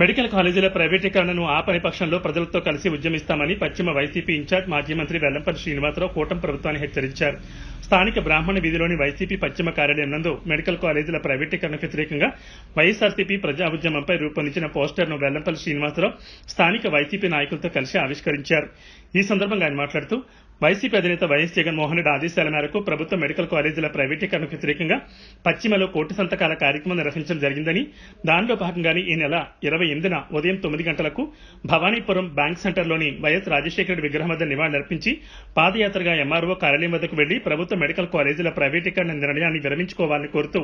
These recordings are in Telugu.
మెడికల్ కాలేజీల ప్రైవేటీకరణను ఆపని పక్షంలో ప్రజలతో కలిసి ఉద్యమిస్తామని పశ్చిమ వైసీపీ ఇన్ఛార్జ్ మాజీ మంత్రి వెల్లంపల్లి శ్రీనివాసరావు కూటమి ప్రభుత్వాన్ని హెచ్చరించారు. స్థానిక బ్రాహ్మణ వీధిలోని వైసీపీ పశ్చిమ కార్యాలయం నందు మెడికల్ కాలేజీల ప్రైవేటీకరణకు వ్యతిరేకంగా వైఎస్ఆర్సీపీ ప్రజా ఉద్యమంపై రూపొందించిన పోస్టర్ను వెల్లంపల్లి శ్రీనివాసరావు స్థానిక వైసీపీ నాయకులతో కలిసి ఆవిష్కరించారు. ఈ సందర్భంగా ఆయన మాట్లాడుతూ వైసీపీ అధినేత వైఎస్ జగన్మోహన్ రెడ్డి ఆదేశాల మేరకు ప్రభుత్వ మెడికల్ కాలేజీల ప్రైవేటీకరణకు వ్యతిరేకంగా పశ్చిమలో కోటి సంతకాల కార్యక్రమం నిర్వహించడం జరిగిందని. దానిలో భాగంగానే ఈ నెల ఇరవై ఎనిమిదిన ఉదయం తొమ్మిది గంటలకు భవానీపురం బ్యాంక్ సెంటర్లోని వైఎస్ రాజశేఖర రెడ్డి విగ్రహం వద్ద నివాళులర్పించి పాదయాత్రగా ఎంఆర్ఓ కార్యాలయం వద్దకు వెళ్ళి ప్రభుత్వ మెడికల్ కాలేజీల ప్రైవేటీకరణ నిర్ణయాన్ని విరమించుకోవాలని కోరుతూ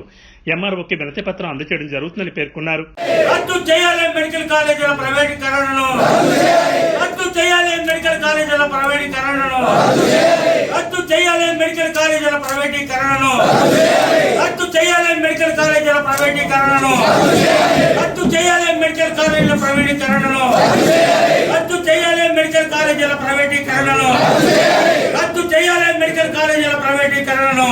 ఎంఆర్ఓకి వినతి పత్రం అందజేయడం జరుగుతుందని పేర్కొన్నారు. చేయాలి మెడికల్ కాలేజీల ప్రైవేటీకరణను. రద్దు చేయాలి మెడికల్ కాలేజీల ప్రైవేటీకరణను. రద్దు చేయాలి మెడికల్ కాలేజీల ప్రైవేటీకరణను. రద్దు చేయాలి మెడికల్ కాలేజీల ప్రైవేటీకరణను. రద్దు చేయాలి మెడికల్ కాలేజీల ప్రైవేటీకరణను. రద్దు చేయాలి మెడికల్ కాలేజీల ప్రైవేటీకరణను.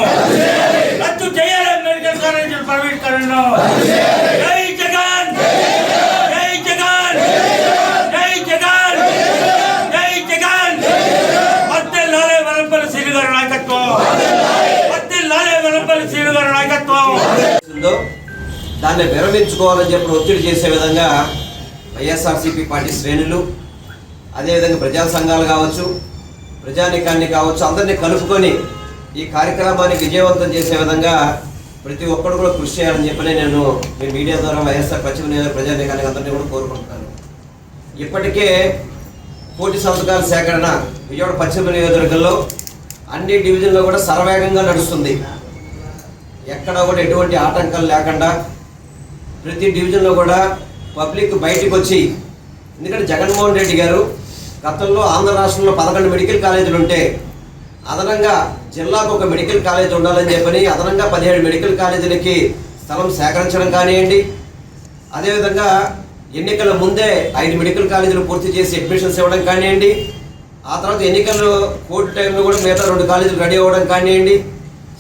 రద్దు చేయాలి మెడికల్ కాలేజీల ప్రైవేటీకరణను. ఉందో దాన్ని విరమించుకోవాలని చెప్పి ఒత్తిడి చేసే విధంగా వైఎస్ఆర్సీపీ పార్టీ శ్రేణులు అదేవిధంగా ప్రజా సంఘాలు కావచ్చు ప్రజానికాన్ని కావచ్చు అందరినీ కలుపుకొని ఈ కార్యక్రమాన్ని విజయవంతం చేసే విధంగా ప్రతి ఒక్కరు కూడా కృషి చేయాలని చెప్పని నేను మీ మీడియా ద్వారా వైఎస్ఆర్ పశ్చిమ నియోజక ప్రజానికానికి అందరినీ కూడా కోరుకుంటున్నాను. ఇప్పటికే కోటి సంతకాల సేకరణ విజయవాడ పశ్చిమ నియోజకవర్గంలో అన్ని డివిజన్లో కూడా సర్వేగంగా నడుస్తుంది. ఎక్కడ కూడా ఎటువంటి ఆటంకాలు లేకుండా ప్రతి డివిజన్లో కూడా పబ్లిక్ బయటికి వచ్చి ఎందుకంటే జగన్మోహన్ రెడ్డి గారు గతంలో ఆంధ్ర రాష్ట్రంలో పదకొండు మెడికల్ కాలేజీలు ఉంటే అదనంగా జిల్లాకు ఒక మెడికల్ కాలేజ్ ఉండాలని చెప్పని అదనంగా పదిహేడు మెడికల్ కాలేజీలకి స్థలం సేకరించడం కానివ్వండి అదేవిధంగా ఎన్నికల ముందే ఐదు మెడికల్ కాలేజీలు పూర్తి చేసి అడ్మిషన్స్ ఇవ్వడం కానివ్వండి ఆ తర్వాత ఎన్నికలు కోర్టు టైంలో కూడా మిగతా రెండు కాలేజీలు రెడీ అవ్వడం కానివ్వండి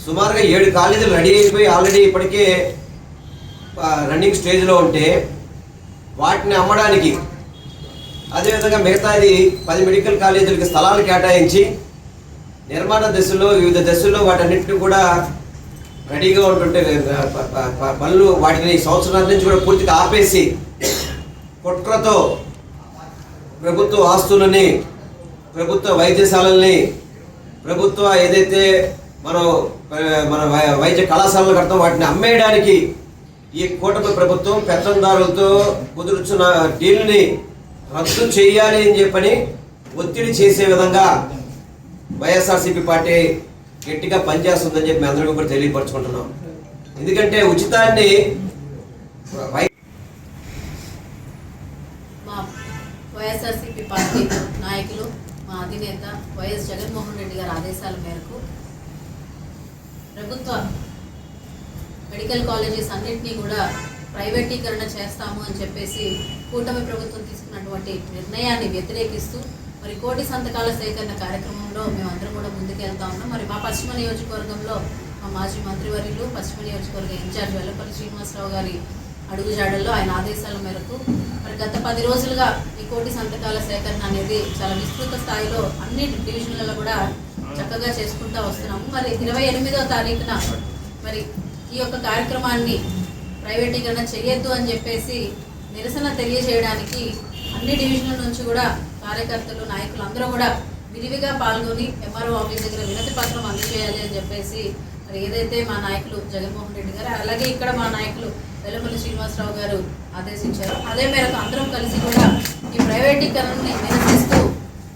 సుమారుగా ఏడు కాలేజీలు రెడీ అయిపోయి ఆల్రెడీ ఇప్పటికే రన్నింగ్ స్టేజ్లో ఉంటే వాటిని అమ్మడానికి అదేవిధంగా మిగతాది పది మెడికల్ కాలేజీలకి స్థలాలు కేటాయించి నిర్మాణ దశలో వివిధ దశల్లో వాటన్నిటిని కూడా రెడీగా ఉంటుంటే పనులు వాటిని సంవత్సరాల నుంచి కూడా పూర్తిగా ఆపేసి కుట్రతో ప్రభుత్వ ఆస్తులని ప్రభుత్వ వైద్యశాలల్ని ప్రభుత్వ ఏదైతే మనం మన వై- వైద్య కళాశాలలు కడతాం. వాటిని అమ్మేయడానికి ఈ కూటమి ప్రభుత్వం పెత్తందారులతో కుదుర్చున్న డీల్ని రద్దు చేయాలి అని చెప్పని ఒత్తిడి చేసే విధంగా వైఎస్ఆర్సీపీ పార్టీ గట్టిగా పనిచేస్తుందని చెప్పి అందరికీ కూడా తెలియపరచుకుంటున్నాం. ఎందుకంటే ఉచితాన్ని మా వైఎస్ఆర్సీపీ పార్టీ నాయకులు మా అధినేత వైఎస్ జగన్మోహన్ రెడ్డి గారి ఆదేశాల మేరకు ప్రభుత్వ మెడికల్ కాలేజెస్ అన్నింటినీ కూడా ప్రైవేటీకరణ చేస్తాము అని చెప్పేసి కూటమి ప్రభుత్వం తీసుకున్నటువంటి నిర్ణయాన్ని వ్యతిరేకిస్తూ మరి కోటి సంతకాల సేకరణ కార్యక్రమంలో మేమందరం కూడా ముందుకెళ్తా ఉన్నాం. మరి మా పశ్చిమ నియోజకవర్గంలో మా మాజీ మంత్రివర్యులు పశ్చిమ నియోజకవర్గ ఇన్ఛార్జ్ వెల్లపల్లి శ్రీనివాసరావు గారి అడుగుజాడల్లో ఆయన ఆదేశాల మేరకు మరి గత పది రోజులుగా ఈ కోటి సంతకాల సేకరణ అనేది చాలా విస్తృత స్థాయిలో అన్ని డివిజన్లలో కూడా చక్కగా చేసుకుంటూ వస్తున్నాము. మరి ఇరవై ఎనిమిదో తారీఖున మరి ఈ యొక్క కార్యక్రమాన్ని ప్రైవేటీకరణ చేయొద్దు అని చెప్పేసి నిరసన తెలియజేయడానికి అన్ని డివిజన్ల నుంచి కూడా కార్యకర్తలు నాయకులు అందరూ కూడా విరివిగా పాల్గొని ఎంఆర్ఓ ఆఫీస్ దగ్గర వినతి పత్రం అందజేయాలి అని చెప్పేసి మరి ఏదైతే మా నాయకులు జగన్మోహన్ రెడ్డి గారు అలాగే ఇక్కడ మా నాయకులు వెల్లపల్లి శ్రీనివాసరావు గారు ఆదేశించారు. అదే మేరకు అందరం కలిసి కూడా ఈ ప్రైవేటీకరణని నిరసిస్తూ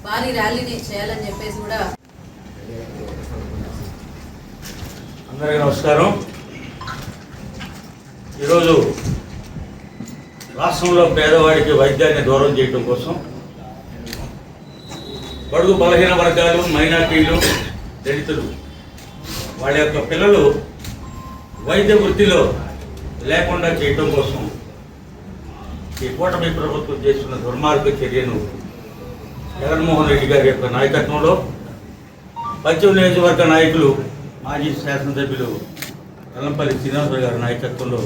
భారీ ర్యాలీని చేయాలని చెప్పేసి కూడా అందరికీ నమస్కారం. ఈరోజు రాష్ట్రంలో పేదవాడికి వైద్యాన్ని దూరం చేయడం కోసం బడుగు బలహీన వర్గాలు మైనార్టీలు దళితులు వాళ్ళ యొక్క పిల్లలు వైద్య వృత్తిలో లేకుండా చేయటం కోసం ఈ కూటమి ప్రభుత్వం చేస్తున్న దుర్మార్గ చర్యను జగన్మోహన్ రెడ్డి గారి యొక్క నాయకత్వంలో పశ్చిమ నియోజకవర్గ నాయకులు మాజీ శాసనసభ్యులు వెల్లంపల్లి శ్రీనివాసరావు గారి నాయకత్వంలో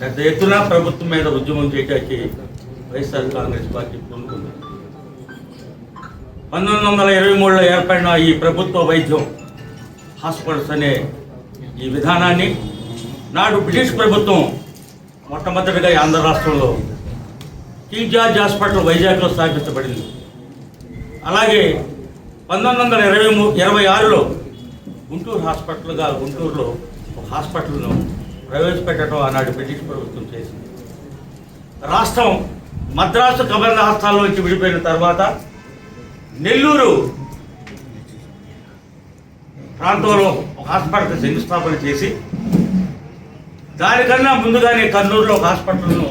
పెద్ద ఎత్తున ప్రభుత్వం మీద ఉద్యమం చేయడానికి వైఎస్ఆర్ కాంగ్రెస్ పార్టీ పూనుకుంది. పంతొమ్మిది వందల ఇరవై మూడులో ఏర్పడిన ఈ ప్రభుత్వ వైద్యం హాస్పిటల్స్ అనే ఈ విధానాన్ని నాడు బ్రిటిష్ ప్రభుత్వం మొట్టమొదటిగా ఈ ఆంధ్ర రాష్ట్రంలో కింగ్ జార్జ్ హాస్పిటల్ వైజాగ్లో స్థాపించబడింది. అలాగే పంతొమ్మిది వందల ఇరవై మూ ఇరవై ఆరులో గుంటూరు హాస్పిటల్గా గుంటూరులో ఒక హాస్పిటల్ను ప్రవేశపెట్టడం ఆనాడు బ్రిటిష్ ప్రభుత్వం చేసింది. రాష్ట్రం మద్రాసు గవర్నర్ హస్తాల్లోంచి విడిపోయిన తర్వాత నెల్లూరు ప్రాంతంలో ఒక హాస్పిటల్ శంకుస్థాపన చేసి దానికన్నా ముందుగానే కర్నూలులో ఒక హాస్పిటల్ను